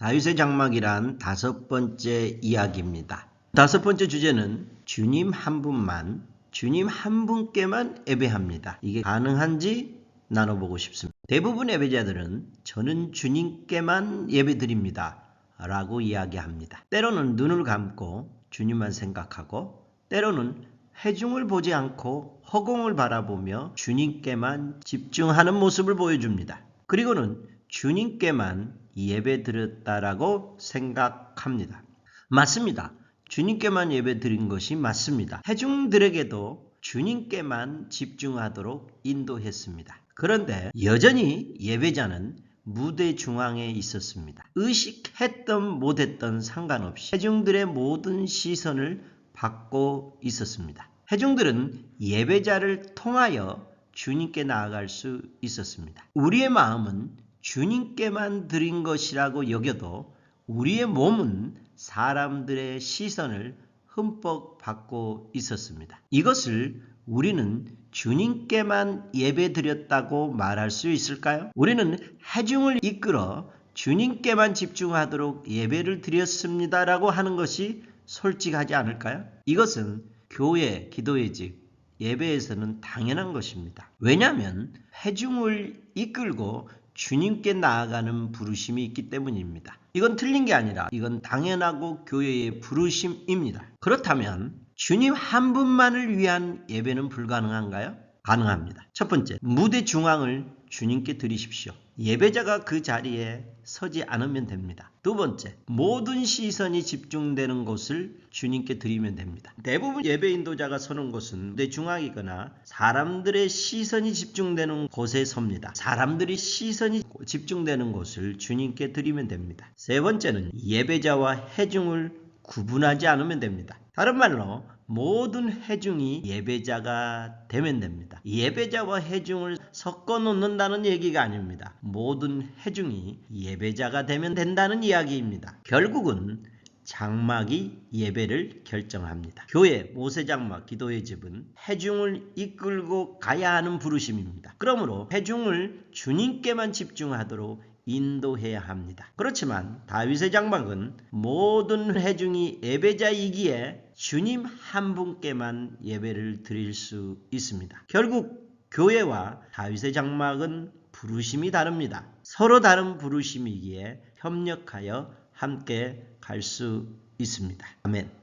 다윗의 장막이란 다섯 번째 이야기입니다. 다섯 번째 주제는 주님 한 분만, 주님 한 분께만 예배합니다. 이게 가능한지 나눠보고 싶습니다. 대부분 예배자들은 저는 주님께만 예배드립니다. 라고 이야기합니다. 때로는 눈을 감고 주님만 생각하고 때로는 해중을 보지 않고 허공을 바라보며 주님께만 집중하는 모습을 보여줍니다. 그리고는 주님께만 예배 드렸다라고 생각합니다. 맞습니다. 주님께만 예배 드린 것이 맞습니다. 해중들에게도 주님께만 집중하도록 인도했습니다. 그런데 여전히 예배자는 무대 중앙에 있었습니다. 의식했던 못했던 상관없이 해중들의 모든 시선을 받고 있었습니다. 해중들은 예배자를 통하여 주님께 나아갈 수 있었습니다. 우리의 마음은 주님께만 드린 것이라고 여겨도 우리의 몸은 사람들의 시선을 흠뻑 받고 있었습니다. 이것을 우리는 주님께만 예배 드렸다고 말할 수 있을까요? 우리는 해중을 이끌어 주님께만 집중하도록 예배를 드렸습니다라고 하는 것이 솔직하지 않을까요? 이것은 교회, 기도의 집, 예배에서는 당연한 것입니다. 왜냐하면 회중을 이끌고 주님께 나아가는 부르심이 있기 때문입니다. 이건 틀린 게 아니라 이건 당연하고 교회의 부르심입니다. 그렇다면 주님 한 분만을 위한 예배는 불가능한가요? 가능합니다. 첫 번째, 무대 중앙을 주님께 드리십시오. 예배자가 그 자리에 서지 않으면 됩니다. 두 번째, 모든 시선이 집중되는 곳을 주님께 드리면 됩니다. 대부분 예배 인도자가 서는 곳은 무대 중앙이거나 사람들의 시선이 집중되는 곳에 섭니다. 사람들이 시선이 집중되는 곳을 주님께 드리면 됩니다. 세 번째는 예배자와 해중을 구분하지 않으면 됩니다. 다른 말로 모든 해중이 예배자가 되면 됩니다. 예배자와 해중을 섞어 놓는다는 얘기가 아닙니다. 모든 해중이 예배자가 되면 된다는 이야기입니다. 결국은 장막이 예배를 결정합니다. 교회 모세장막 기도의 집은 해중을 이끌고 가야 하는 부르심입니다. 그러므로 해중을 주님께만 집중하도록 인도해야 합니다. 그렇지만 다윗의 장막은 모든 회중이 예배자이기에 주님 한 분께만 예배를 드릴 수 있습니다. 결국 교회와 다윗의 장막은 부르심이 다릅니다. 서로 다른 부르심이기에 협력하여 함께 갈 수 있습니다. 아멘.